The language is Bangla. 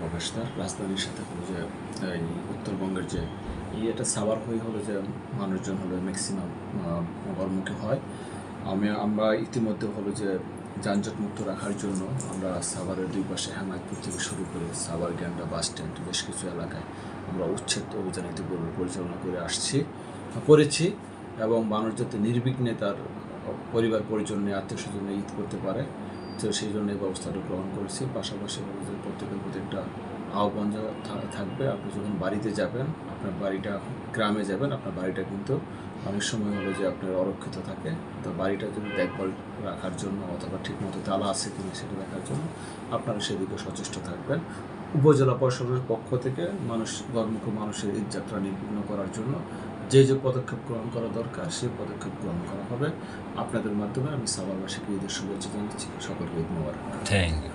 প্রবেশদ্বার, রাজধানীর সাথে হলো যে উত্তরবঙ্গের যে এই এটা সাভার হয়ে হলো যে মানুষজন হলো ম্যাক্সিমাম নগরমুখী হয়। আমি, আমরা ইতিমধ্যে হলো যে যানজট মুক্ত রাখার জন্য আমরা সাভারের দুই পাশে হেমায়তপুর থেকে শুরু করে সাভার গ্যান্ডা বাস স্ট্যান্ড, বেশ কিছু এলাকায় আমরা উচ্ছেদ অভিযান ইতিপূর্বে পরিচালনা করে আসছি, করেছি এবং মানুষ যাতে নির্বিঘ্নে তার পরিবার, পরিজন নিয়ে আত্মীয় স্বজন ঈদ করতে পারে। তো সেই জন্য এই ব্যবস্থাটা গ্রহণ করেছি। পাশাপাশি যে প্রত্যেকের প্রতি একটা আহ্বান থাকবে। আপনি যখন বাড়িতে যাবেন, আপনার বাড়িটা গ্রামে যাবেন, আপনার বাড়িটা কিন্তু অনেক সময় হলো যে আপনার অরক্ষিত থাকে। তো বাড়িটা যদি দেখভাল রাখার জন্য অথবা ঠিকমতো তালা আছে কিনা সেটা দেখার জন্য আপনারা সেদিকে সচেষ্ট থাকবেন। উপজেলা পরিষদের পক্ষ থেকে মানুষ গর্মুখ মানুষের ঈদযাত্রা নির্বিঘ্ন করার জন্য যে যে পদক্ষেপ গ্রহণ করা দরকার, সেই পদক্ষেপ গ্রহণ করা হবে। আপনাদের মাধ্যমে আমি সাভারবাসীকে ঈদের শুভেচ্ছা জানাচ্ছি। সকলকে মোবারক। Thank you